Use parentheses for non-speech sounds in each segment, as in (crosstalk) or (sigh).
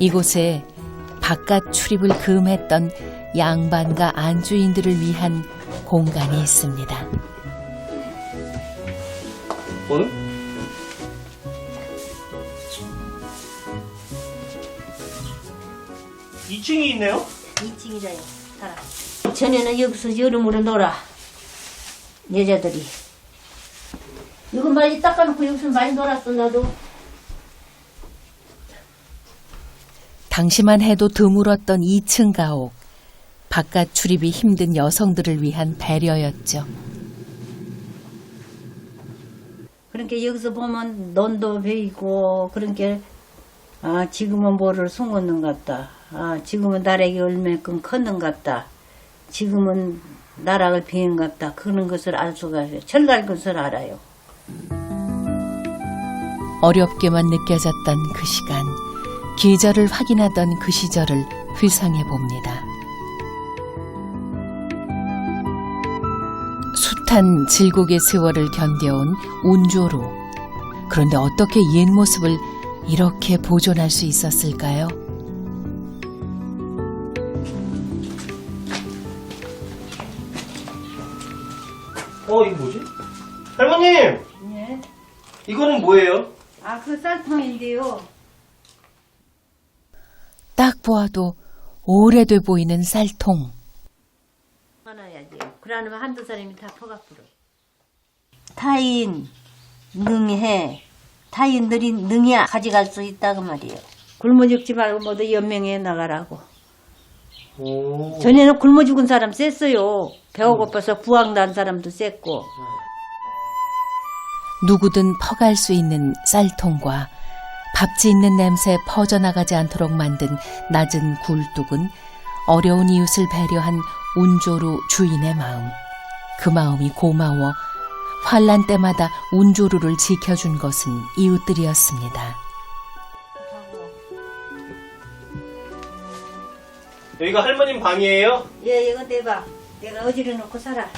이곳에 바깥 출입을 금했던 양반과 안주인들을 위한 공간이 있습니다. 오늘? 이층이 있네요? 2층이라요. 살아. 전에는 여기서 여름으로 놀아. 여자들이. 이거 많이 닦아놓고 여기서 많이 놀았어 나도. 당시만 해도 드물었던 2층 가옥. 바깥 출입이 힘든 여성들을 위한 배려였죠. 그러니까 여기서 보면 논도 베이고 그러니까 아 지금은 뭐를 숨었는 것 같다. 아 지금은 나락이 얼마큼 컸는 것 같다. 지금은 나락을 비운 것 같다. 그런 것을 알 수가 있어요. 철갈 것을 알아요. 어렵게만 느껴졌던 그 시간, 계절을 확인하던 그 시절을 회상해 봅니다. 숱한 질곡의 세월을 견뎌온 운조로. 그런데 어떻게 옛 모습을 이렇게 보존할 수 있었을까요? 어, 이거 뭐지? 할머님! 예. 이거는 뭐예요? 아 그 쌀통인데요. 딱 보아도 오래돼 보이는 쌀통. 많아야지. 그러면 한두 사람이 다 퍼가풀어. 타인 능해 타인들이 능해야 가져갈 수 있다고 말이에요. 굶어 죽지 말고 모두 연명해 나가라고. 오. 전에는 굶어 죽은 사람 셌어요. 배가 고파서 부항 난 사람도 셌고. 누구든 퍼갈 수 있는 쌀통과 밥 짓는 냄새 퍼져나가지 않도록 만든 낮은 굴뚝은 어려운 이웃을 배려한 운조루 주인의 마음. 그 마음이 고마워 환란 때마다 운조루를 지켜준 것은 이웃들이었습니다. 여기가 할머님 방이에요? 예, 이거 내봐. 내가 어지러 놓고 살아.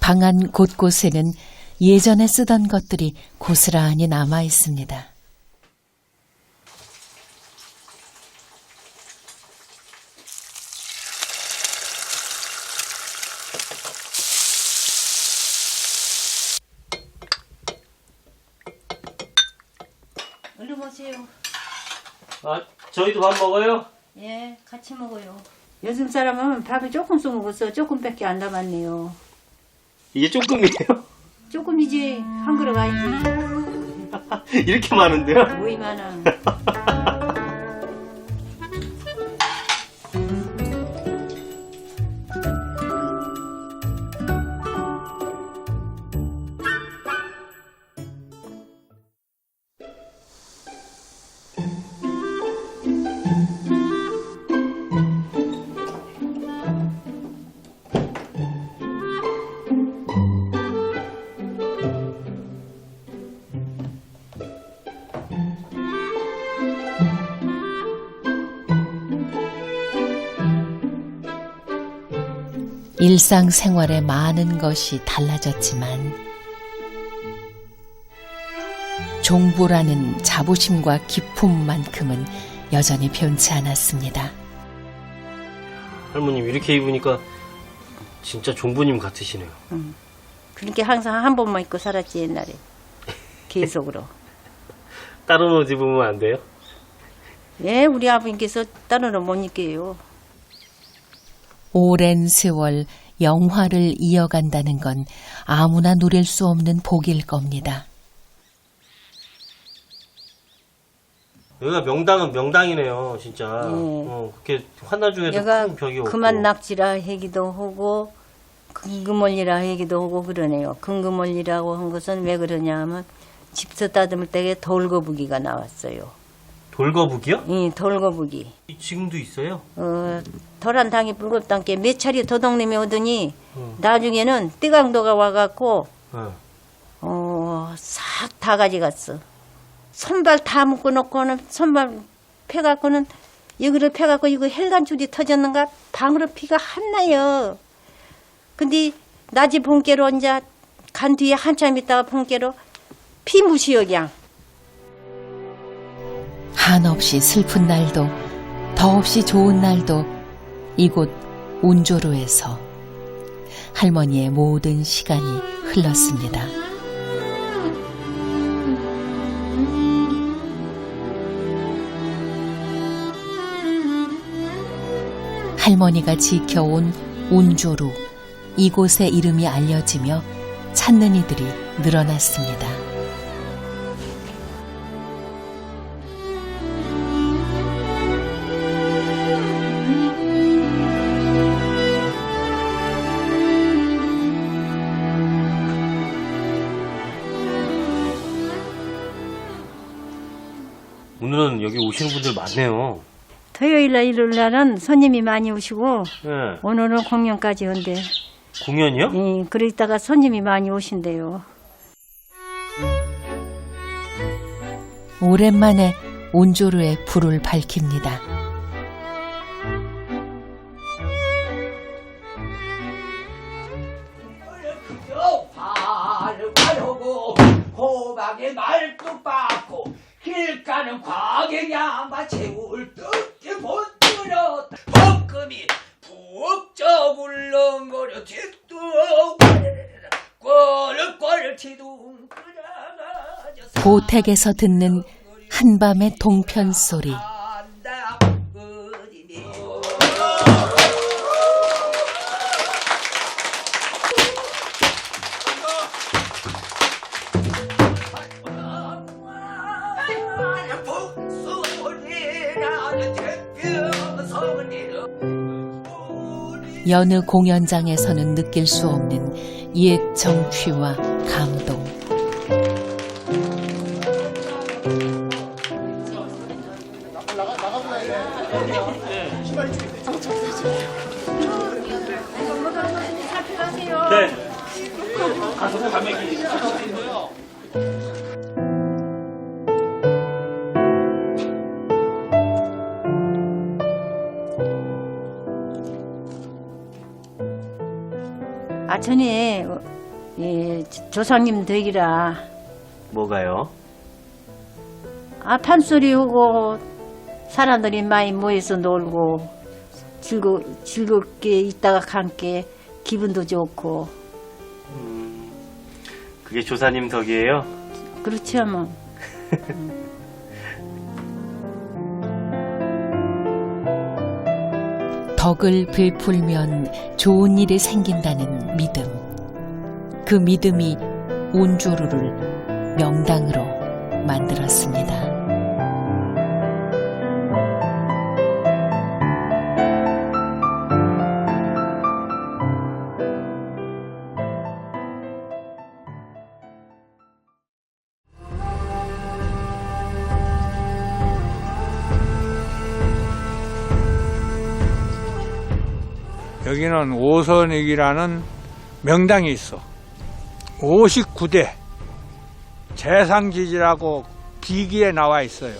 방 안 곳곳에는 예전에 쓰던 것들이 고스란히 남아 있습니다. 얼른 오세요. 아, 저희도 밥 먹어요? 예, 같이 먹어요. 요즘 사람은 밥을 조금 써 먹었어. 조금밖에 안 남았네요. 이게 조금이에요? 조금이지 한 그릇 아니지. 이렇게 많은데요? 많아. (laughs) 일상생활에 많은 것이 달라졌지만 종부라는 자부심과 기품만큼은 여전히 변치 않았습니다. 할머님, 이렇게 입으니까 진짜 종부님 같으시네요. 그렇게 항상 한 번만 입고 살았지 옛날에. (laughs) 계속으로. 다른 옷 입으면 안 돼요? 예, 우리 아버님께서 따로는 못 입게요. 오랜 세월 영화를 이어간다는 건 아무나 누릴 수 없는 복일 겁니다. 여기가 명당은 명당이네요, 진짜. 예. 어, 그렇게 환나 중에도 큰 벽이 없고. 그만 낙지라 하기도 하고 근금원이라 하기도 하고 그러네요. 근금원이라고 한 것은 왜 그러냐 하면 집서 따듬을 때에 돌거북이가 나왔어요. 돌거북이요? 이 돌거북이. 이- 지금도 있어요? 어, 도란 당이 불겁단께 몇 차례 도둑님이 오더니 어. 나중에는 띠강도가 와갖고 어. 어, 싹 다 가져갔어. 손발 다 묶어 놓고는 손발 패갖고는 여기를 패갖고 이거 혈관줄이 터졌는가 방으로 피가 안 나요. 근데 낮에 본께로 이제 간 뒤에 한참 있다가 본께로 피무시여 그냥. 한없이 슬픈 날도 더없이 좋은 날도 이곳 운조로에서 할머니의 모든 시간이 흘렀습니다. 할머니가 지켜온 운조루 이곳의 이름이 알려지며 찾는 이들이 늘어났습니다. 오늘은 여기 오시는 분들 많네요. 토요일 날 일요일 날은 손님이 많이 오시고 예. 오늘은 공연까지 온대. 공연이요? 예, 그러다가 손님이 많이 오신대요. 오랜만에 온조르의 불을 밝힙니다. 박고 길가는 과객야마 채울 뜯게 못 들었다 볶음이 부엌저 울렁거려 뒤뚱 꼴꼴 치둥 보택에서 듣는 한밤의 동편 소리. 여느 공연장에서는 느낄 수 없는 옛 정취와 감동. 네. 아 전에 예, 조상님 댁이라 뭐가요? 아 판소리 오고 사람들이 많이 모여서 놀고 즐거 즐겁게 있다가 함께 기분도 좋고 음, 그게 조사님 덕이에요? 그렇죠 뭐. (laughs) 덕을 베풀면 좋은 일이 생긴다는 믿음. 그 믿음이 온조루를 명당으로 만들었습니다. 여기는 오선익이라는 명당이 있어. 59대 재상지지라고 비기에 나와 있어요.